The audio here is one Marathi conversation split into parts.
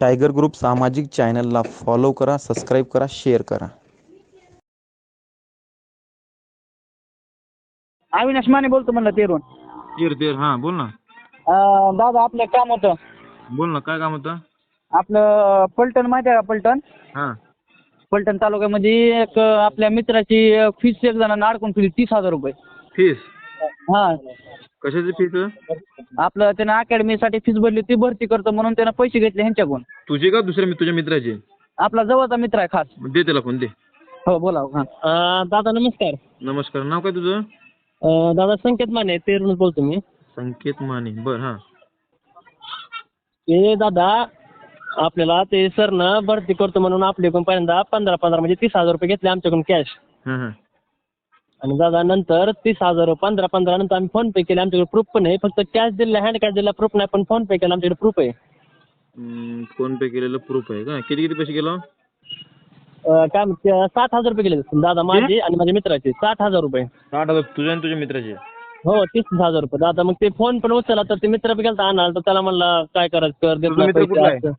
टायगर ग्रुप सामाजिक चॅनलला फॉलो करा सबस्क्राईब करा शेअर करा. अविनाश माने बोलतो म्हणलं तेरून. तीर तीर हां बोल ना. अं, दादा आपलं काम होतं. बोल ना काय काम होतं? आपलं पलटण माहिती आहे का पलटण? हां. पलटण तालुक्यामध्ये एक आपल्या मित्राची फीस एक जणांना अडकून ठेवली तीस हजार रुपये. फीस हां. कशाची फीस आपलं त्यानं अकॅडमीसाठी फीस भरली ती भरती करतो म्हणून त्यानं पैसे घेतले ह्यांच्याकडून. तुझी का दुसऱ्या मी- तुझ्या मित्राची? आपला जवळचा मित्र आहे खास. दे त्याला फोन दे. हो बोला हां. दादा नमस्कार. नमस्कार नाव काय तुझं? अं, दादा संकेत माने तेरून बोलतो मी. संकेत माने बर हां. ते दादा आपल्याला ते सरनं भरती करतो म्हणून आपल्याकडून पहिल्यांदा पंधरा पंधरा म्हणजे तीस हजार रुपये घेतले आमच्याकडून कॅश हां हां. आणि दादा नंतर तीस हजार पंधरा पंधरा नंतर आम्ही फोन पे केले. आमच्याकडे प्रूफ पण आहे. फक्त कॅश दिलेला हँड कॅश दिलेला प्रूफ नाही पण फोन पे केला. आमच्याकडे प्रूफ आहे. फोन पे केलेलं प्रूफ आहे का? किती किती पैसे गेलो अं, काय म्हणते, सात हजार रुपये गेले दादा माझे आणि माझ्या मित्राचे. साठ हजार रुपये. साठ हजार तुझ्या आणि तुझ्या मित्राचे? हो तीस हजार रुपये. दादा मग ते फोन पण उचलला तर ते मित्र बी गेलता आणाल तर त्याला म्हणला काय करायचं? कर देत तुझा नाही मित्र पैसे कुठला आहे? असं.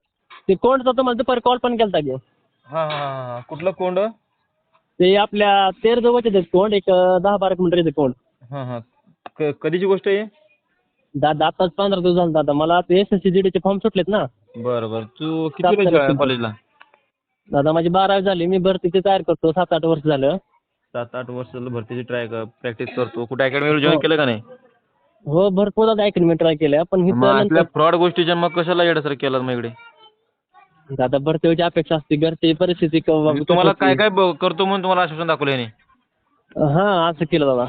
ते कोणता तुम्हाला दुपारी कॉल पण केलता की हां हां हां हां. कुठलं कोंड? ते आपल्या तेर जवळचे आहेत एक दहा बारा किलोमीटर येते कोण? हां हां. क- कधीची गोष्ट आहे? दादा आताच पंधरा दिवस झाले दादा. मला ते एस एस सी चे फॉर्म सुटलेत ना. बरं बरं. तू सात किती कॉलेजला दादा माझी बारावी झाली. मी भरतीची तयार करतो. सात आठ वर्ष झालं. सात आठ वर्ष झालं भरतीची ट्राय प्रॅक्टिस करतो. कुठे अकॅडमीवर जॉईन केलं का नाही? हो भरपूर दादा अकॅडमी ट्राय केल्या. पण मग नंतर फ्रॉड गोष्टीच्या मग कशाला येण्यासर केलं मग इकडे? दादा भरतीची अपेक्षा असते घरची परिस्थिती क- म्हणजे तुम्हाला काय काय ब- करतो म्हणून तुम्हाला आश्वासन दाखवलं याने? हा असं केलं दादा.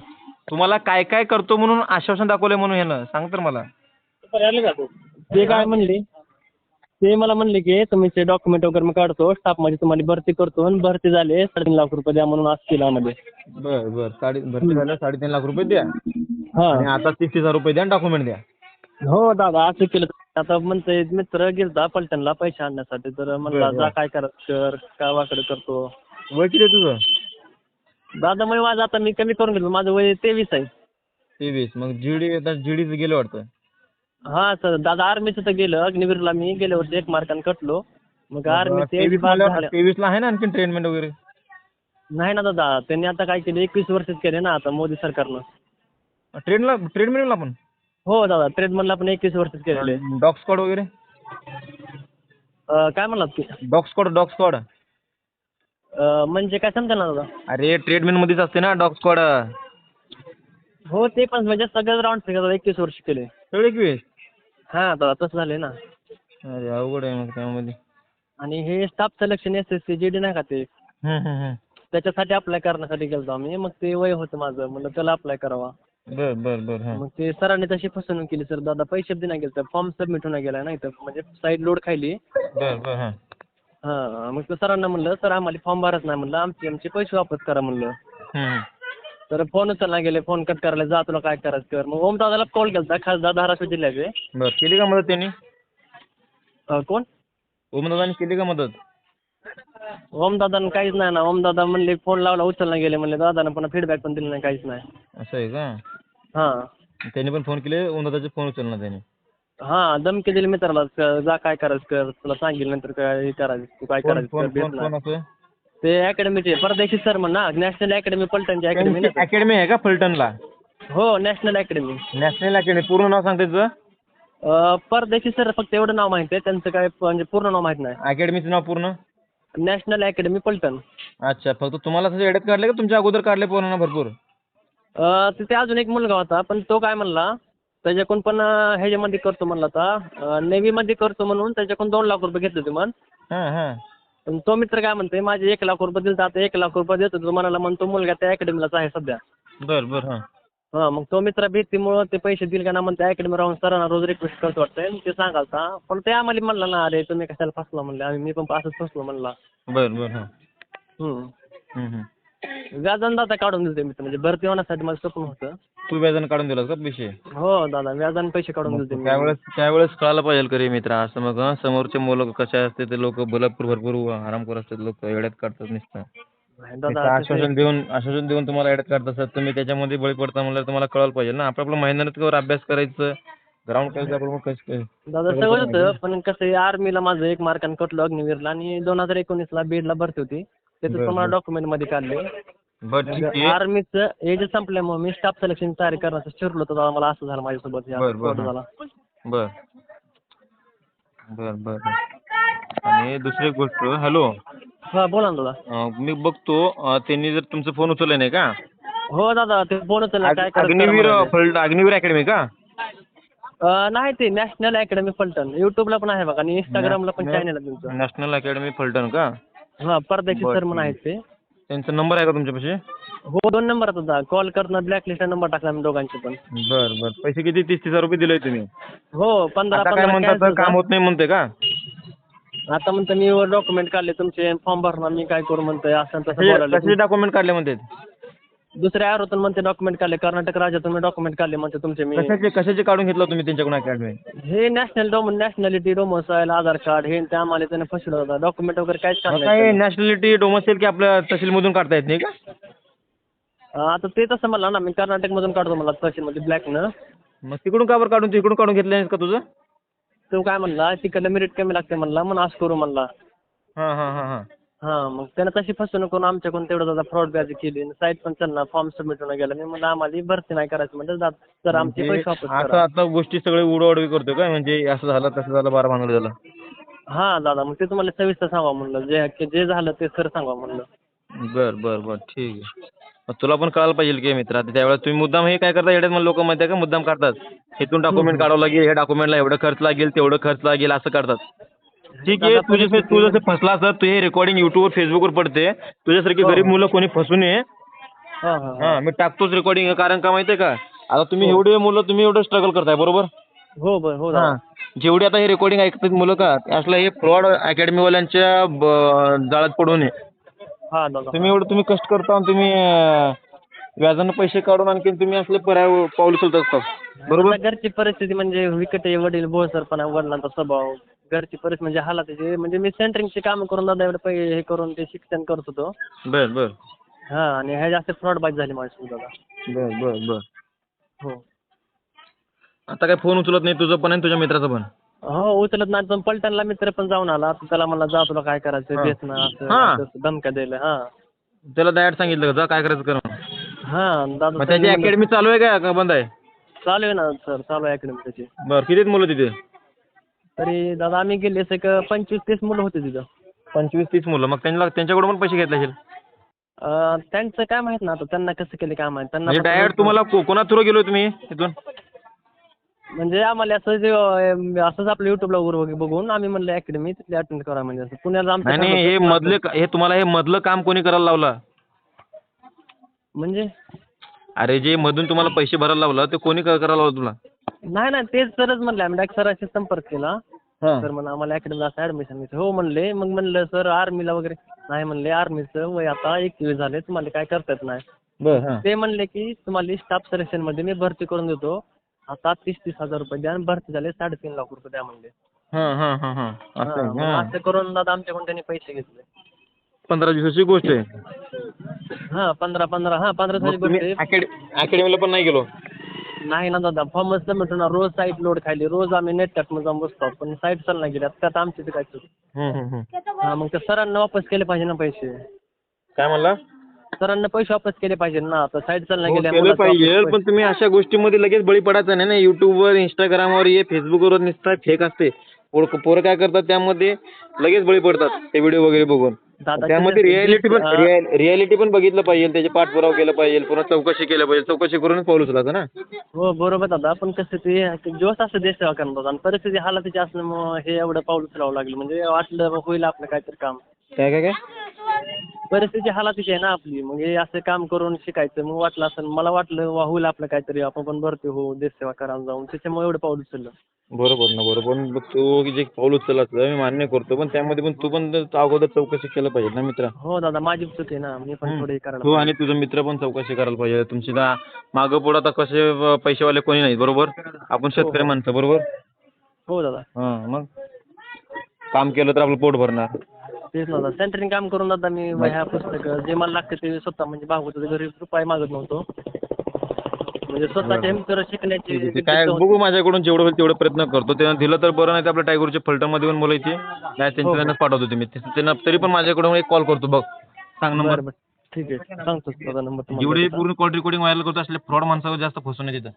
तुम्हाला काय काय करतो म्हणून आश्वासन दाखवलंय म्हणून ह्यानं? सांग तर मला. ते काय म्हणले? ते मला म्हणले की तुम्ही ते डॉक्युमेंट वगैरे मी काढतो स्टाफमध्ये तुम्हाला भरती करतो आणि भरती झाले साडेतीन लाख रुपये द्या म्हणून असं केलं आम्हाला बर बर. साडे भरती झाल्या साडेतीन लाख रुपये द्या. हा. आणि आता तीस हजार रुपये द्या डॉक्युमेंट द्या. हो दादा असं केलं आता म्हणतोय मित्र गेलता पलटणला पैसे आणण्यासाठी. तर म्हणला बरं. जा काय करत कर काय वाकडे करतो. वय किती आहे तुझं? दादा मग माझं आता मी कमी करून घेतो माझं वय तेवीस आहे. तेवीस. मग जीडी आता जीडीचं गेलं वाटतं. हा सर दादा आर्मीचं तर गेलं. अग्निवीरला मी गेल्या वर्षी एक मार्काने कटलो. मग आर्मी तेवीस बाद झालं. तेवीसला आहे ना आणखी ट्रीटमेंट वगैरे? नाही ना दादा. त्यांनी आता काय केलं? एकवीस वर्षच केले ना आता मोदी सरकारनं. ट्रेनला ट्रेडमिलला पण? हो दादा ट्रेडमनला पण एकवीस वर्षच केलेले. डॉग स्क्वॉड वगैरे? अं, काय म्हणलात की? डॉग स्क्वॉड डॉग स्क्वॉड अं, म्हणजे काय समजा ना दादा? अरे ट्रेडमिल मध्येच असते ना डॉग स्क्वॉड हो ते पण म्हणजे सगळं राऊंड दादा एकवीस वर्ष केले. सगळे एकवीस? हा दादा तसं झाले ना. अरे अवघड आहे मग त्यामध्ये. आणि हे staff selection S S C G D नाही का ते? हम्म, हम्म, हम्म. त्याच्यासाठी अप्लाय करण्यासाठी गेलतो आम्ही. मग ते वय होतं माझं म्हणलं त्याला अप्लाय करावा. बर बर बर हा. मग ते सरांनी तशी फसवणूक केली सर दादा पैसे नाही गेले फॉर्म सबमिट होऊन गेला नाही तर म्हणजे साईड लोड खायली. बर बर हा. हा मग सरांना म्हणलं सर आम्हाला फॉर्म भरत नाही म्हणलं आमचे आमचे पैसे वापस करा म्हणलं. तर फोन उचलला गेले फोन कट करायला जा तुला काय करायचं कर. मग ओम दादाला कॉल केला खासदार धाराशिव जिल्ह्याचे बर केली का मदत त्यांनी? कोण? ओमदादांनी केली का मदत? ओम दादानं काहीच नाही ना ओम दादा म्हणले फोन लावला उचलला गेले म्हणले दादानं पुन्हा फीडबॅक पण दिला नाही काहीच नाही. असं आहे का? हां. त्यांनी पण फोन केले ओमदादाचे फोन उचलला त्यांनी. हां धमकी दिली मित्राला क- जा काय करायचं कर तुला सांगेल नंतर काय हे करायचं तू काय करायचं कर. असं? ते अकॅडमीचे परदेशी सर म्हणा नॅशनल अकॅडमी पलटणची अकॅडमी अकॅडमी आहे का फलटणला हो नॅशनल अकॅडमी नॅशनल अकॅडमी पूर्ण नाव सांगते तुझं परदेशी सर फक्त एवढं नाव माहिती आहे त्यांचं काय म्हणजे पूर्ण नाव माहीत नाही. अकॅडमीचं नाव पूर्ण? National academy Phaltan. अच्छा फक्त तुम्हाला एडत काढले का तुमच्या अगोदर काढले पोरांना भरपूर? तिथे अजून एक मुलगा होता पण तो काय म्हणला त्याच्याकडून पण ह्याच्यामध्ये करतो म्हणला आता. नेव्हीमध्ये करतो म्हणून त्याच्याकडून दोन लाख रुपये घेतले होते मन हां हां. पण तो मित्र काय म्हणते माझे एक लाख रुपये दिले तर आता एक लाख रुपये देतो. तो म्हणाला म्हणतो मुलगा त्या अकॅडमीलाच आहे सध्या. बर बर हां. हां मग तो मित्र भीतीमुळं ते पैसे दिले का ना म्हणते अकॅडमी राहून सरांना रोज रिक्वेस्ट करतो वाटतंय. आणि ते सांगालता. पण ते आम्हाला म्हणला ना अरे तुम्ही कशाला फसला म्हणले? आम्ही मी पण असंच फसलो म्हणला. बर बर हां. हम्म. व्याजानं दादा काढून दिले मित्र म्हणजे भरती होण्यासाठी माझं स्वप्न होतं तू व्याजानं काढून दिलास का पैसे? हो दादा व्याजानं पैसे काढून दिले त्यावेळेस त्यावेळेस कळायला पाहिजे करी मित्र असं मग हं, समोरचे मुलं कसे असते ते लोक भरपूर भरपूर आरामखोर असतात लोक येड्यात काढतात नुसतं. नुसतं दादा आश्वासन देऊन आश्वासन देऊन तुम्हाला येड्यात काढत असतात तुम्ही त्याच्यामध्ये बळी पडता म्हणल्यावर तुम्हाला कळायला पाहिजे ना. आपण आपलं मेहनतीवर अभ्यास करायचं ग्राउंड कशाबरोबर कसं काय दादा सगळं होतं पण कसं आर्मीला माझं एक मार्काने कटलं अग्निवीरला आणि दोन हजार एकोणीसला बीडला भरती होती. त्याचं बरं. डॉक्युमेंटमध्ये काढले आर्मीचं एज संपल्यामुळे मी स्टाफ सिलेक्शन तयारी करण्याचं शिरलो होतो दादा मला असं झालं माझ्यासोबत. झाला. बर. बर बर. आणि दुसरी गोष्ट हॅलो. हा बोला ना दादा. मी बघतो त्यांनी जर तुमचा फोन उचलला नाही का? हो दादा ते फोन उचलला काय अग्निवीर अग्निवीर अकॅडमी का? नाही ते नॅशनल अकॅडमी फलटण. युट्यूबला पण आहे बघा आणि इंस्टाग्रामला पण चॅनल आहे तुमचं. नॅशनल अकॅडमी फलटण का? हा परदेशी सर म्हणून आहेत ते. त्यांचा नंबर आहे का तुमच्यापाशी? हो दोन नंबर दादा कॉल करणं ब्लॅकलिस्ट नंबर टाकला मी दोघांचे पण. बर बर. पैसे किती? तीस तीस हजार रुपये दिले तुम्ही. हो पंधरा आता काय पंधरा म्हणतात cancel काम होत नाही म्हणते का? आता म्हणतो मी डॉक्युमेंट काढले तुमचे फॉर्म भरणार मी काय करू म्हणतोय असं तसं कशाचे बोलायला डॉक्युमेंट काढले म्हणते दुसऱ्या आरोतून म्हणते डॉक्युमेंट काढले कर्नाटक राज्यातून मी डॉक्युमेंट काढले म्हणते तुमचे मी. कशाचे कशाचे काढून घेतलं तुम्ही त्यांच्याकडून अकॅडमी हे नॅशनल डोम नॅशनॅलिटी डोमोसाईल आधार कार्ड हे ते आम्हाला त्याने फसवलं होतं. डॉक्युमेंट वगैरे काहीच काढलं काय नाही. नॅशनॅलिटी डोमसेल की आपल्या तहसीलमधून काढता येत नाही का. आता ते तसं म्हणलं ना मी कर्नाटकमधून काढतो मला तहसीलमध्ये ब्लॅकनं मग तिकडून का बरं काढून तिकडून काढून घेतलं नाहीस का तुझं? तो काय म्हणला तिकडलं मेरिट कमी लागते म्हणला म्हणून असं करू म्हणला. हां हां हां हां. हां मग त्यानं तशी फसवणूक करून आमच्याकडून तेवढं दादा फ्रॉड बॅज केली. साईट पण चालणार फॉर्म सबमिट होऊन गेला. मी म्हणलं आम्हाला भरती नाही करायचं. म्हणजे तर आमचे पैसे वापस आता करा आता गोष्टी सगळे उडवाउडवी करतोय काय? म्हणजे असं झालं तसं झालं बारा भानगड झालं. हां दादा मग ते तुम्हाला सविस्तर सांगा म्हणलं. जे की जे झालं ते सर सांगा म्हणलं. बर बर बर. ठीक आहे. मग तुला पण कळायला पाहिजे की मित्रा त्यावेळेस तुम्ही मुद्दाम हे काय करता? येड्यात मला लोक माहिती आहे का मुद्दाम काढतात. इथून डॉक्युमेंट काढावं लागेल ह्या डॉक्युमेंटला एवढं खर्च लागेल तेवढं खर्च लागेल असं करतात ठीक आहे दादा, तुझे तू जसं फसला असं तू हे रेकॉर्डिंग युट्यूबवर फेसबुकवर पडते. तुझ्यासारखी हो, गरीब हो. मुलं कोणी फसू नये. हां हां हां. मी टाकतोच रेकॉर्डिंग कारण का माहिती आहे का? आता तुम्ही एवढे मुलं तुम्ही एवढं स्ट्रगल करताय बरोबर? हो बरं हो हां. जेवढी आता हे रेकॉर्डिंग ऐकतात मुलं का असलं हे फ्रॉड अकॅडमीवाल्यांच्या जाळ्यात पडू नये. हां तुम्ही एवढं तुम्ही कष्ट करता आणि तुम्ही व्याजानं पैसे काढून आणखी तुम्ही असले पर्याय पाऊल उचलत असतात बरोबर? घरची परिस्थिती म्हणजे विकट वडील बोळसरपणा वडिलांचा स्वभाव. घरची परिस्थिती म्हणजे हालातीची म्हणजे मी सेंटरिंगची कामं करून दादा एवढं पै हे करून ते शिक्षण करत होतो. बर बर. हां आणि ह्या जास्त फ्रॉड बाज झाली माझ्यासोबत दादा. बर बर बर. हो. आता काय फोन उचलत नाही तुझं पण आणि तुझ्या मित्राचं पण? हो उचलत नाही. पण पलटणला मित्र पण जाऊन आला. आता त्याला मला जा तुला काय करायचं हां. देत ना असं हां. असं धमक्या द्यायला. हां. त्याला डायरेक्ट सांगितलं का जा काय करायचं कर म्हणून. हां दादा मग त्याची अकॅडमी चालू आहे का का बंद आहे? चालू आहे ना सर. चालू आहे अकॅडमी त्याची. बर किती आहेत मुलं तिथे? तरी दादा आम्ही गेले एक पंचवीस तीस मुलं होते तिथं. पंचवीस तीस मुलं. मग त्यांना त्यांच्याकडून पण पैसे घेतले असेल? अं, त्यांचं काय माहीत ना आता त्यांना कसं केलं काय माहीत. त्यांना म्हणजे फक्त- डायरेक्ट तुम्हाला को- कोणा थ्रू गेलो तुम्ही तिथून म्हणजे आम्हाला असं जे अं, असंच आपलं युट्यूबला वगैरे बघून आम्ही म्हणलं अकॅडमी तिथली अटेंड करा म्हणजे असं. पुण्याला आमचं नाही नाही हे ठरलं होतं. मधले हे तुम्हाला हे मधलं काम कोणी करायला लावलं? म्हणजे? अरे जे मधून तुम्हाला पैसे भरायला लावलं ते कोणी क- करायला लावलं तुला? नाही नाही तेच सरच म्हणले आम्ही डायरेक्ट सरांशी संपर्क केला. सर म्हणा आम्हाला अकॅडमीला असं ऍडमिशन घ्यायचं. हो म्हणले. मग म्हणलं सर आर्मीला वगैरे. नाही म्हणले आर्मीचं वय आता एकवीस झाले तुम्हाला काय करता येत नाही. ते म्हणले की तुम्हाला स्टाफ सिलेक्शनमध्ये मी भरती करून देतो. आता तीस तीस हजार रुपये द्या आणि भरती झाले साडेतीन लाख रुपये द्या म्हणले. असं करून दादा आमच्याकडून त्यांनी पैसे घेतले. पंधरा दिवसाची गोष्ट आहे. हा पंधरा पंधरा. हा पंधरा भेटते अकॅड- अकॅडमीला पण नाही गेलो? नाही ना दादा फॉर्म सबमिट होणार रोज साईट लोड खाली रोज आम्ही नेट टाकून जाऊन बसतो. पण साईट चालू नाही गेल्या त्यात आमची ते काय चूक. हम्म, हम्म, हम्म. हा मग त्या सरांना वापस केले पाहिजे ना पैसे. काय म्हणला? सरांना पैसे वापस केले पाहिजे ना. आता साईट चालू नाही हो, गेल्या केलं मुलाचं पाहिजे वापस पण तुम्ही अशा गोष्टीमध्ये लगेच बळी पडायचं नाही ना. युट्यूबवर इंस्टाग्रामवर ये फेसबुकवर नुसता फेक असते. पोरं पोरं काय करतात त्यामध्ये? लगेच बळी पडतात ते व्हिडिओ वगैरे बघून. त्यामध्ये रियालिटी पण. रियालिटी पण बघितलं पाहिजे त्याचे पाठपुरावा केला पाहिजे पुन्हा चौकशी केलं पाहिजे चौकशी करूनच पाऊल उचलायचं ना? हो बरोबर दादा. पण कसं ते जोश असं देश सेवा करणार आणि परिस्थिती हालातीची असल्यामुळं हे एवढं पाऊल उचलावं लागलं. म्हणजे वाटलं होईल आपलं काहीतरी काम. काय काय काय? परिस्थिती हालातीची आहे ना आपली. मग हे असं काम करून शिकायचं मग वाटलं असं मला वाटलं वा होईल आपलं काहीतरी आपण पण भरती हो देश सेवा करायला जाऊन त्याच्यामुळे एवढं पाऊल उचललं. बरोबर ना बरोबर. पण तू जे पाऊल उचलायचं मी मान्य करतो. पण त्यामध्ये पण तू पण अगोदर चौकशी केलं पाहिजे ना मित्रा? हो दादा माझी चूक आहे ना. मी पण थोडं हे करायला तू आणि तुझा मित्र पण चौकशी करायला पाहिजे. तुमची ना मागं पुढं आता कसे अं, पैसेवाले कोणी नाही बरोबर? आपण शेतकरी माणसं बरोबर? हो दादा. हां मग? काम केलं तर आपलं पोट भरणार. तेच ना दादा. सेंटरिंग काम करून दादा मी ह्या पुस्तकं जे मला लागतं ते स्वतः म्हणजे भागवत घरी रुपये मागत नव्हतो. म्हणजे स्वतःच्या हिमतीवर शिकण्याची काय बघू माझ्याकडून जेवढं होईल तेवढं प्रयत्न करतो. त्यांना दिलं तर बरं नाही तर आपल्या टायगरच्या फलटणमध्ये येऊन बोलायची. नाही त्यांच्या हो. त्यांनाच पाठवतो तुम्ही त्यांना तरी पण माझ्याकडून एक कॉल करतो बघ. सांग नंबर. बरं बरं. ठीक आहे. सांगतो दादा नंबर जेवढे पूर्ण कॉल रेकॉर्डिंग व्हायरल करतो असले फ्रॉड माणसावर जास्त फसवून तिथं.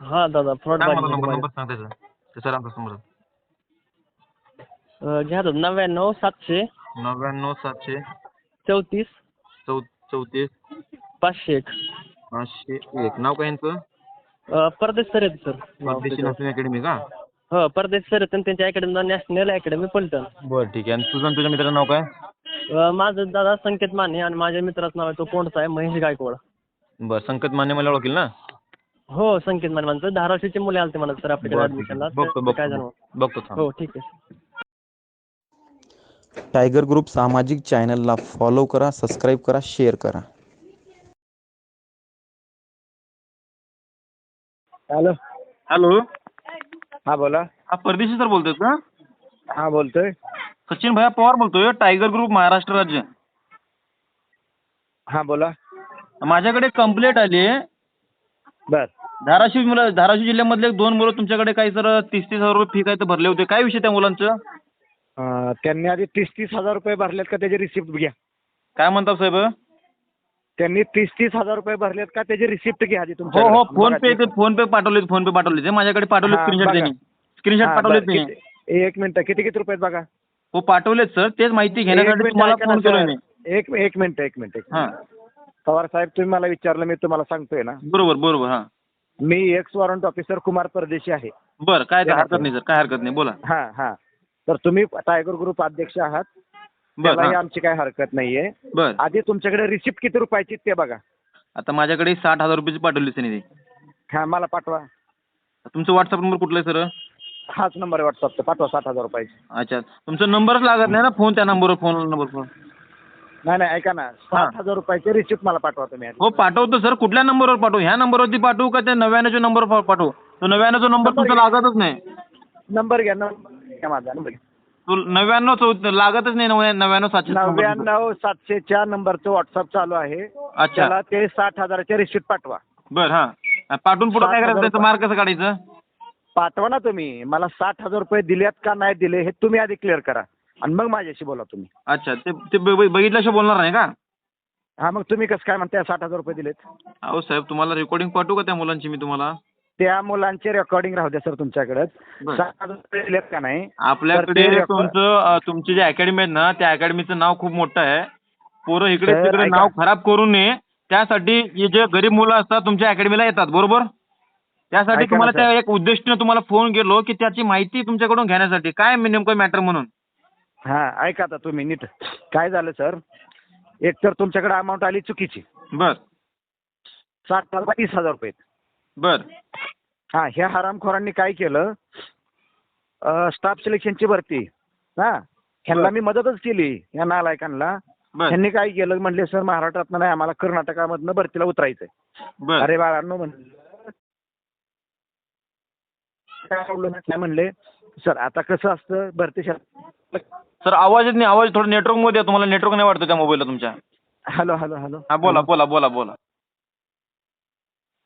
हा दादा फ्रॉड मला नंबर नंबर सांग त्याचा. त्याचा राम कस्टमर घ्या नव्याण्णव सातशे. नव्याण्णव सातशे. चौतीस. चौ चौतीस. पाचशे एक. पाचशे एक. नाव काय यांचं? अं, परदेश सर आहेत सर. परदेशी नर्सिंग अकॅडमी का? हो परदेश सर आहेत आणि त्यांच्या अकॅडमी नॅशनल अकॅडमी पलटण बरं ठीक आहे. आणि तुझं आणि तुझ्या मित्राचं नाव काय? अं, माझं दादा संकेत माने आणि माझ्या मित्राचं नाव आहे तो कोणता आहे? महेश गायकवाड. बरं संकेत माने मला ओळखील ना? हो संकेत माने म्हणतो. धाराशिवची मुले आलते मला सर आपल्याकडे बरं, ठीक ऍडमिशनला आहे. बघतो काय बघतो जाणवं बघतो थांब. हो ठीक आहे. टायगर ग्रुप सामाजिक चॅनलला फॉलो करा सबस्क्राईब करा शेअर करा. हॅलो. हॅलो. हा बोला. हा परदेशी सर बोलतोय का? हा बोलतोय. सचिन भैया पवार बोलतोय टायगर ग्रुप महाराष्ट्र राज्य. हा बोला. माझ्याकडे कंप्लेंट आली बर. धाराशिव मुलं धाराशिव जिल्ह्यामधले एक दोन मुलं तुमच्याकडे काही सर तीस तीस हजार रुपये फी काय तर भरले होते. काय विषय त्या मुलांचं? अं, त्यांनी आधी तीस तीस हजार रुपये भरलेत का त्याची रिसिप्ट घ्या. काय म्हणतात साहेब? त्यांनी तीस तीस हजार रुपये भरलेत का त्याची रिसिप्ट घ्या आधी हो तुमच्या हो फोन पे ते फोन पे पाठवले फोन पे पाठवले ते माझ्याकडे पाठवले हा, स्क्रीनशॉट बघा. त्यांनी स्क्रीनशॉट पाठवले त्यांनी एक मिनिट किती किती रुपये बघा? हो पाठवलेत सर. तेच माहिती एक घेण्यासाठी मिनिट तुम्हाला ऐका ना, फोन केलोय. मी एक एक मिनिट एक मिनिट एक हा. पवार साहेब तुम्ही मला विचारलं मी तुम्हाला सांगतोय ना. बरोबर बरोबर हा. मी ex warrant officer Kumar Pardeshi आहे. बरं काय ते हरकत. नाही सर. काय हरकत नाही. बोला. हा हा. तर तुम्ही टायगर ग्रुप अध्यक्ष आहात. त्यालाही. आमची काय हरकत नाहीये. बरं. आधी तुमच्याकडे रिसिप्ट किती रुपयाची ते बघा. आता माझ्याकडे साठ हजार रुपयाची पाठवली त्यांनी. ते हा मला पाठवा. तुमचं व्हॉट्सअप नंबर कुठला आहे सर हाच नंबर आहे व्हॉट्सअपचा पाठवा साठ हजार रुपयाची. अच्छा. तुमचा नंबरच लागत नाही ना फोन त्या नंबरवर फोन नंबर फोन नाही नाही ऐका ना. साठ हजार रुपयाचे रिसिप्ट मला पाठवा तुम्ही आधी. हो पाठवतो सर कुठल्या नंबरवर पाठवू? ह्या नंबरवरती पाठवू का त्या नव्याण्णवच्या नंबरवर पाठवू? तो नव्याण्णवचा नंबर तुमचा लागतच नाही. नंबर घ्या नंबर घ्या माझा नंबर घ्या. तो नव्याण्णव चौ लागतच नाही नव्या- नव्याण्णव सातशे. नव्याण्णव सातशेच्या नंबरचं व्हॉट्सअप चालू आहे. अच्छा. त्याला ते साठ हजाराचे रिसिप्ट पाठवा. बर हा. पाठवून पुढे काय करायचं? त्याचं मार्क कसं काढायचं? पाठवा ना तुम्ही. मला साठ हजार रुपये दिलेत का नाही दिले हे तुम्ही आधी क्लिअर करा. आणि मग माझ्याशी बोला तुम्ही. अच्छा ते ते ब- ब- बघितल्याशिवाय बोलणार नाही का? हा मग तुम्ही कसं काय म्हणताय साठ हजार रुपये दिलेत? अहो साहेब तुम्हाला रेकॉर्डिंग पाठवू का त्या मुलांची मी तुम्हाला? त्या मुलांचे रेकॉर्डिंग राहू द्या सर तुमच्याकडे. बरं. साठ हजार रुपये दिलेत का नाही? आपल्याकडे तर ते record- तुमचं अं, तुमची जी अकॅडमी आहे ना त्या अकॅडमीचं नाव खूप मोठं आहे. पोरं इकडे सर, तिकडे ऐका. नाव खराब करू नये. त्यासाठी हे जे गरीब मुलं असतात तुमच्या अकॅडमीला येतात बरोबर? त्यासाठी ऐका ना, तुम्हाला सर. त्या एक उद्दिष्टीने तुम्हाला फोन केलो की त्याची माहिती तुमच्याकडून घेण्यासाठी. काय मी नेमकं मॅटर म्हणून? हा ऐका आता तुम्ही नीट. काय झालं सर एक तर तुमच्याकडे अमाऊंट आली चुकीची. बर. साठ हजार तीस हजार रुपये. बर. हा ह्या हरामखोरांनी काय केलं? स्टाफ सिलेक्शनची भरती. हा? ह्यांना. मी मदतच केली या नालायकांना. ह्यांनी काय केलं? म्हणले सर महाराष्ट्रातनं नाही आम्हाला कर्नाटकामधनं भरतीला उतरायचंय. अरे बाळांनो म्हणलं म्हणले सर आता कसं असतं? भरती सर आवाज येत नाही. आवाज थोडं नेटवर्कमध्ये. तुम्हाला नेटवर्क नाही वाटतं त्या मोबाईलला तुमच्या? Hello hello hello. हा बोला बोला बोला बोला.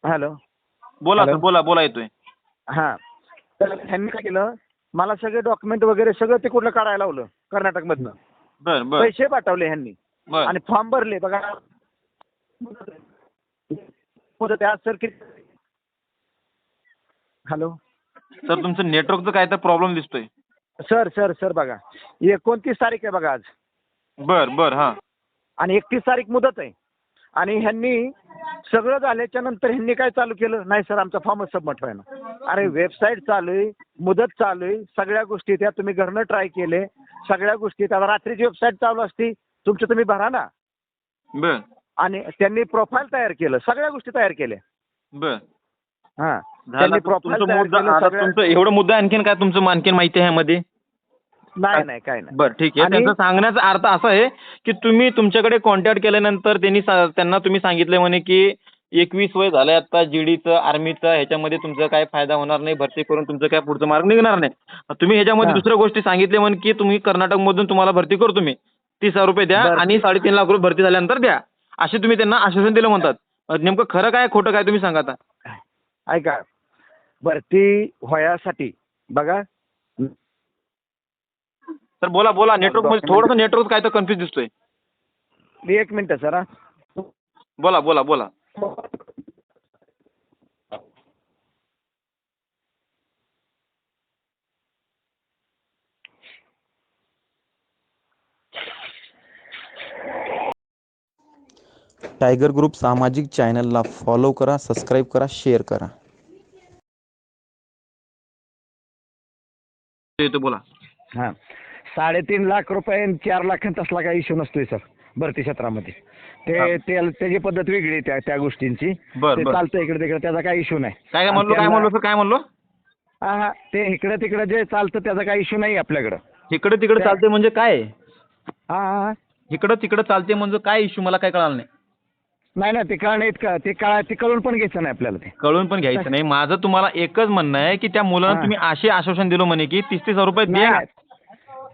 हॅलो. बोला. बोला बोला येतोय. हा. तर ह्यांनी काय केलं मला सगळे डॉक्युमेंट वगैरे सगळं ते कुठलं काढायला लावलं कर्नाटकमधनं. बर बर. पैसे पाठवले ह्यांनी. बर. आणि फॉर्म भरले बघा. मुदत आहे. आज सर किती हॅलो. सर तुमचं नेटवर्कचं काय तर प्रॉब्लेम दिसतोय. सर सर सर बघा. एकोणतीस तारीख आहे बघा आज. बर बर हा. आणि एकतीस तारीख मुदत आहे. आणि ह्यांनी सगळं झाल्याच्यानंतर ह्यांनी काय चालू केलं? नाही सर आमचा फॉर्मच सबमिट व्हायना अरे वेबसाईट चालू आहे मुदत चालू आहे सगळ्या गोष्टी त्या तुम्ही घरनं ट्राय केले सगळ्या गोष्टी आता रात्रीची वेबसाईट चालू असती तुमचं तुम्ही भरा ना. बर. आणि त्यांनी प्रोफाईल तयार केलं सगळ्या गोष्टी तयार केल्या. बर. हा त्यांनी प्रोफाईल एवढं मुद्दा आणखीन काय तुमचं आणखीन माहिती आहे ह्यामध्ये? नाही नाही काय नाही. बरं ठीक आहे. आणि- त्यांचा सांगण्याचा अर्थ असा आहे की तुम्ही तुमच्याकडे कॉन्टॅक्ट केल्यानंतर त्यांनी सा- त्यांना तुम्ही सांगितलं म्हणे की एकवीस वय झालंय आता जीडीचं आर्मीचं ह्याच्यामध्ये तुमचा काय फायदा होणार नाही भरती करून तुमचं काय पुढचं मार्ग निघणार नाही. तुम्ही ह्याच्यामध्ये हा. दुसऱ्या गोष्टी सांगितल्या म्हणे की तुम्ही कर्नाटकमधून तुम्हाला भरती करतो मी तीस हजार रुपये द्या बरं. आणि साडेतीन लाख रुपये भरती झाल्यानंतर द्या. असे तुम्ही त्यांना आश्वासन दिलं म्हणतात. अं, नेमकं खरं काय खोटं काय तुम्ही सांगा आता. ऐका. भरती व्हायासाठी बघा तर बोला बोला नेटवर्क मध्ये थोडंसं नेटवर्क काय तर कन्फ्युज दिसतोय एक मिनिट सर हा. बोला बोला बोला. टायगर ग्रुप सामाजिक चॅनलला फॉलो करा सबस्क्राईब करा शेअर करा. येतो बोला. हा. साडेतीन लाख रुपये आणि चार लाखांत असला काही इश्यू नसतोय सर भरती क्षेत्रामध्ये. ते ते- त्याची पद्धत वेगळी आहे त्या त्या गोष्टींची. बर, ते बर. चालतं इकडे तिकडे त्याचा काही इश्यू नाही. काय काय म्हणलो काय म्हणलो सर काय म्हणलो? हा हा. ते इकडे तिकडे जे चालतं त्याचा काही इश्यू नाही आपल्याकडं. इकडे तिकडे चालते म्हणजे काय? हा हा हा. इकडं तिकडं चालते म्हणजे काय इश्यू मला काय कळालं नाही. नाही ना ते कळणं इतकं ते कळा ते कळून पण घ्यायचं नाही आपल्याला ते. कळून पण घ्यायचं नाही. माझं तुम्हाला एकच म्हणणं आहे की त्या मुलांना हा. तुम्ही असे आश्वासन दिलं म्हणे की तीस तीस हजार रुपये नाही, द्या नाही.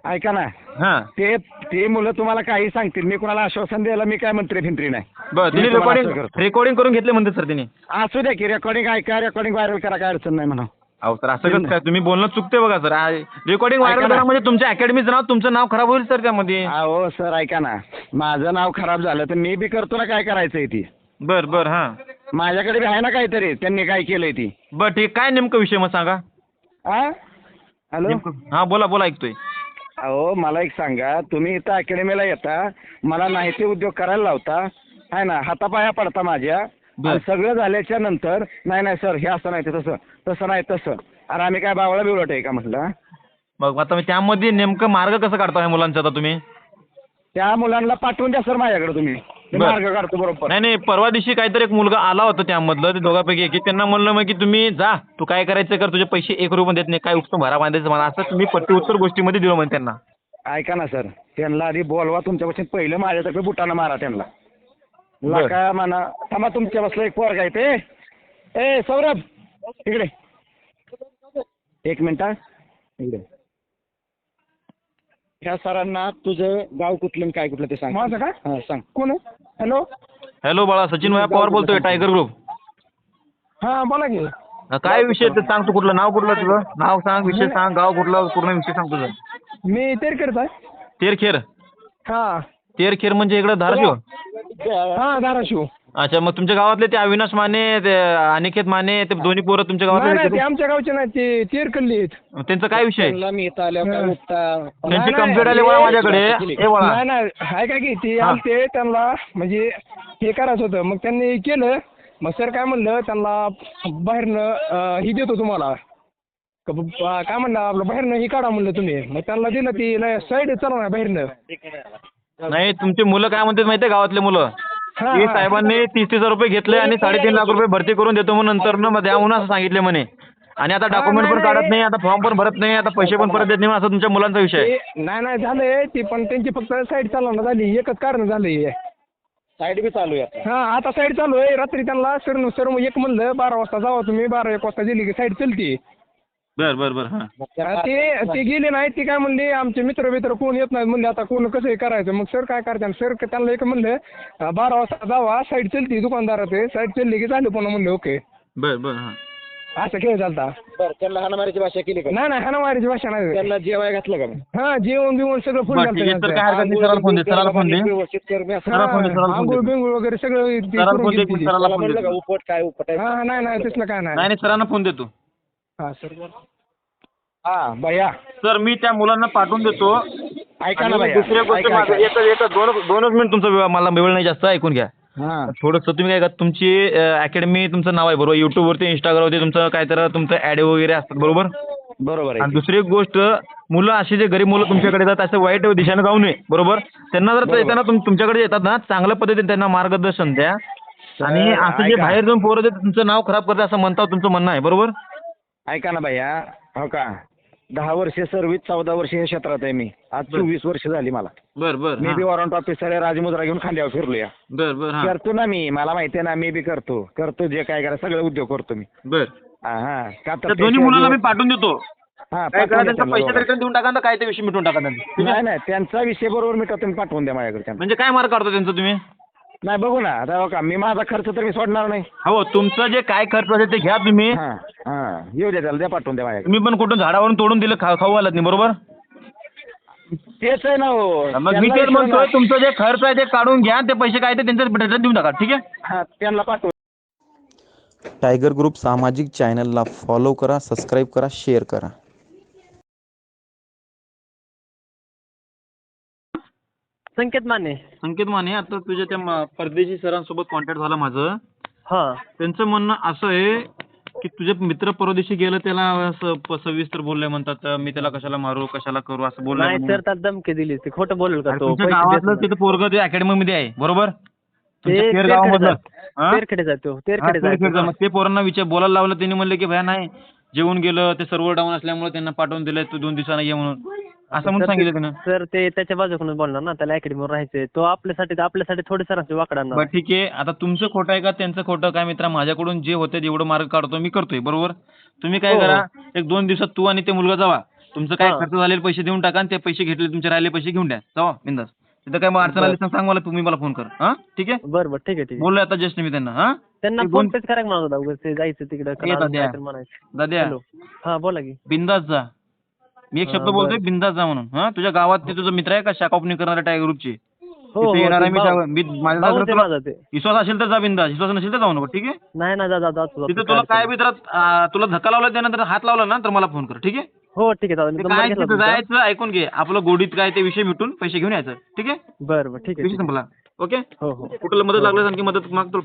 ऐका ना. हा. ते ते मुलं तुम्हाला काही सांगतील. मी कुणाला आश्वासन द्यायला मी काय मंत्री फिंत्री नाही. बरं मी तिने तुम्हाला रेकॉर्डिंग करतो. रेकॉर्डिंग करून घेतले म्हणते सर तिने. असू द्या की रेकॉर्डिंग ऐका रेकॉर्डिंग व्हायरल करा काय अडचण नाही म्हणा. अहो सर असं कसं काय? तुम्ही बोलणं चुकते बघा सर रेकॉर्डिंग ऐका व्हायरल ना. करा म्हणजे तुमच्या अकॅडमीचं नाव तुमचं नाव खराब होईल सर त्यामध्ये. हो सर ऐका ना. माझं नाव खराब झालं तर मी बी करतो ना काय करायचंय ती? बर बर हा. माझ्याकडे बी आहे ना काहीतरी त्यांनी काय केलंय ती? बर ठीक काय नेमकं विषय मग सांगा. हा हॅलो? नेमकं हा बोला बोला ऐकतोय. अहो मला एक सांगा. तुम्ही इथं अकॅडमीला येता मला नाही ते उद्योग करायला लावता आहे ना हातापाया पडता माझ्या. आणि सगळं झाल्याच्यानंतर नाही नाही सर हे असं नाही ते तसं तसं नाही तसं. अरे आम्ही काय बावळा बिवळट आहे का म्हटलं? मग आता मी त्यामध्ये नेमकं मार्ग कसं काढता ह्या मुलांचा आता तुम्ही? त्या मुलांना पाठवून द्या सर माझ्याकडे तुम्ही. बर. मार्ग काढतो बरोबर. नाही नाही परवा दिवशी काहीतरी एक मुलगा आला होता त्यामधलं ते दोघांपैकी एक. त्यांना म्हणलं मग की तुम्ही जा तू काय करायचं कर तुझे पैसे एक रुपये देत नाही काय उपतो भरा बांधायचं मला. असं तुम्ही पट्टी उत्तर गोष्टीमध्ये दिलं म्हणजे त्यांना. ऐका ना सर. त्यांना आधी बोलवा तुमच्यापासून पहिलं माझ्यातर्फे बुटानं मारा त्यांना. बर. लाका म्हणा थांबा तुमच्या बसलं एक पोरग आहे ते. ए सौरभ इकडे. एक मिनिट हा. इकडे. ह्या सरांना तुझं गाव कुठलं आणि काय कुठलं ते सांग. माझं का? हा सांग. कोण हॅलो हॅलो बाळा सचिन भैया पवार बोलतोय टायगर ग्रुप हा बोला की. अं, काय विषय ते सांग तू कुठलं नाव कुठलं तुझं? नाव सांग विषय सांग गाव कुठलं पूर्ण विषय सांग तुझं. मी तेरकरच आहे. तेरखेर हा. तेरखेर म्हणजे इकडं धाराशिव? हा धाराशिव. अच्छा मग तुमच्या गावातले ते अविनाश माने ते अनिकेत माने ते दोन्ही पोरं तुमच्या नाही गावातले नाही ते आहेत आमच्या गावचे नाही ते तेरकल्ली आहेत? त्यांचा काय विषय? त्यांना मी इथं आल्यावर काय त्यांची नाही, कंप्लेंट आली हे- माझ्याकडे. ए नाही नाही आहे का की ते हा. आलते त्यांना म्हणजे हे करायचं होतं. मग त्यांनी केलं. मग सर काय म्हणलं त्यांना बाहेरनं अं, ही देतो तुम्हाला. क- ब- काय म्हणलं आपलं बाहेरनं ही काढा म्हणलं तुम्ही. मग त्यांना दिलं ती साईड चला ना बाहेरनं. नाही तुमची मुलं काय म्हणतात माहितीये गावातले मुलं? की. साहेबांनी तीस तीस हजार रुपये घेतले आणि साडेतीन लाख रुपये भरती करून देतो म्हणून नंतर न द्या म्हणून असं सांगितले म्हणे. आणि आता डॉक्युमेंट पण नाही, काढत नाही. आता फॉर्म पण भरत नाही आता पैसे पण परत देत नाही असं तुमच्या मुलांचा विषय आहे. ते नाही नाही झालंय ती पण त्यांची फक्त साईड चालवणं झाली एकच कारण झालंय. साईड बी चालू आहे हा आता साईड चालू आहे रात्री त्यांना सर सर एक म्हणलं बारा वाजता जावा तुम्ही बारा एक वाजता गेली की साईड चलती. बर बर बर हा. ते ते गेले नाही ते काय म्हणले आमचे मित्र मित्र कोण येत नाहीत म्हणले आता कोण कसं हे करायचं? मग सर काय करतात सर त्यांना एक म्हणलं अं, बारा वाजता जावा साईड चलती दुकानदारात साईड चलली की झालं पुन्हा म्हणलं ओके बर बर हा. असं खेळ चालता. बरं त्यांना हाणामारीची भाषा केली का? नाही नाही हाणामारीची भाषा नाही. त्यांना जेवाय घातलं का? मग? हा जेवण बिवण सगळं फुल बरं, ठीक आहे तर काय हरकत नाही फोन दे सराला फोन दे. व्यवस्थित कर मी असं सराला फोन दे सराला फोन आंघोळ दे. बिंगोळ वगैरे सगळं ते करून फोन दे गेलती ती. सराला त्याला फोन म्हणलं का? उपट काय उपट आहे? हा नाही नाही तसलं काय नाही नाही. नाही सरांना फोन देतो हा सर. हा भैया. सर मी त्या मुलांना पाठवून देतो. ऐका ना आणि भैया दुसऱ्या गोष्ट ऐका, माझं ऐका. एकच एकच दोन दोनच मिनिट तुमचा वेळ मला वेळ नाही जास्त ऐकून घ्या. हा. थोडंसं तुम्ही काय करा तुमची अकॅडमी तुमचं नाव आहे बरोबर? युट्यूबवरती इंस्टाग्रामवरती तुमचं काय तर तुमचं ॲड वगैरे असतात बरोबर? बरोबर आणि आहे दुसरी एक गोष्ट मुलं अशी जे गरीब मुलं तुमच्याकडे येतात असं वाईट दिशेने जाऊ नये बरोबर? त्यांना जर येताना तुम तुमच्याकडे येतात ना चांगल्या पद्धतीने त्यांना मार्गदर्शन द्या. आणि असं जे ऐका. बाहेर जाऊन पोरं जे तुमचं नाव खराब करतात असं म्हणता तुमचं म्हणणं आहे बरोबर? ऐका ना भैया हो का? दहा वर्ष सर्व्हिस चौदा वर्ष या क्षेत्रात आहे मी. आज बरं. चोवीस वर्ष झाली मला. बर बर मी बी वॉरंट ऑफिसर आहे राजमुद्रा घेऊन खांद्यावर फिरलो या बर बर हा. करतो ना मी मला माहिती आहे ना मी बी करतो. करतो जे काय करा सगळे उद्योग करतो मी. बर. हा हा. का तर दोन्ही मुलांना मी पाठवून देतो. हा काय करा पाठवून द्या त्यांचा त्यांना पैसे बरोबर. देऊन टाका ना काय ते विषय मिटून टाका त्यांचा ठीक आहे? नाही नाही त्यांचा विषय बरोबर मिटवा तुम्ही पाठवून द्या माझ्याकडे त्यांना. म्हणजे काय मार्क काढतो त्यांचा तुम्ही? नाही बघू ना. आता का मी माझा खर्च तर मी सोडणार नाही. हो तुमचं जे काय खर्च असेल ते घ्या तुम्ही. हा हा. येऊ द्या त्याला द्या पाठवून द्या माझ्याकडे. तुम्ही पण कुठून झाडावरून तोडून दिलं खा खाऊ घालत नाही बरोबर? तेच आहे ना हो. मग मी त्यांना तेच म्हणतोय. तुमचं जे खर्च आहे ते काढून घ्या ते पैसे काय ते त्यांच्या भेटायला देऊन टाका ठीक आहे? हा त्यांना पाठवून. टायगर ग्रुप सामाजिक चॅनलला फॉलो करा सबस्क्राईब करा शेअर करा. संकेत माने. संकेत माने आता तुझ्या त्या म- परदेशी सरांसोबत कॉन्टॅक्ट झाला माझं. हा. त्यांचं म्हणणं असं आहे की तुझे मित्र परदेशी गेलं त्याला असं प- सविस्तर बोलले म्हणतात मी त्याला कशाला मारू कशाला करू असं बोलले नाही सर त्यात धमकी दिली ते खोटं बोलेल का तो? तुमच्या पैसे देत गावातलं नाही. तिथं पोरग ते अकॅडमी मध्ये आहे बरोबर? तुमच्या ते खेड गावामधलं. तेरखेडचा हा? तेरखेडे जातो हा, तेरखेडे ते खेळतं. जातो. मग ते पोरांना विचार बोलायला लावलं त्यांनी म्हणले की भया नाही जेवून गेलं ते सर्व्हर डाऊन असल्यामुळे त्यांना पाठवून दिलंय तू दोन दिवसांना ये म्हणून. असं म्हणून सांगितलं त्यानं सर ते त्याच्या बाजूकडून बोलणार ना त्याला अकॅडमीवर राहायचंय. तो आपल्यासाठी आपल्यासाठी थोडे सरांचे वाकड आणणार. बरं ठीक आहे. आता तुमचं खोटं आहे का त्यांचं खोटं काय मित्रा? माझ्याकडून जे होते जेवढं मार्ग काढतो मी करतोय बरोबर? तुम्ही काय हो. करा एक दोन दिवसात तू आणि ते मुलगा जावा. तुमचं काय हा. खर्च झालेले पैसे देऊन टाका आणि ते पैसे घेतले तुमचे राहिले पैसे घेऊन द्या. जावा बिंदास. तिथं काय मग अडचण आली तर सांग मला तुम्ही मला फोन कर. हा? ठीक आहे? बरं बरं ठीक आहे ठीक आहे. बोललोय आता जस्ट मी त्यांना हा? त्यांना ते फोन दोन- पेच करायला म्हणत होता उगाच ते जायचं तिकडं ये करा, दाद्या. काहीतरी म्हणायचं. दाद्या. हॅलो. हा बोला की. बिंदास जा. मी एक हा, शब्द बोलतोय बरं. बिंदास जा म्हणून. हा तुझ्या गावात ते तुझा मित्र आहे का? शाखा ओपनिंग करणाऱ्या टायगर ग्रुपची? हो तिथे हो येणार आहे मी भाऊ- त्या- मी माझ्या तुला माझा ते. विश्वास असेल तर जा बिंदास. विश्वास नसेल तर जाऊ नको ठीक आहे? नाही ना दादा जातो तिथे तुला काय बी तुला धक्का लावला त्यानंतर हात लावला ना तर मला फोन कर ठीक आहे? हो ठीक आहे दादा मी ते नंबर काय घेतला तिथं तुमचा. जायचं ऐकून घे. आपलं गोडीत काय ते विषय मिटून पैसे घेऊन यायचं ठीक आहे? बरं बरं ठीक आहे विषय ठीक आहे. संपला. ओके? हो हो. कुठलं मदत लागल्यास आणखी मदत मागतो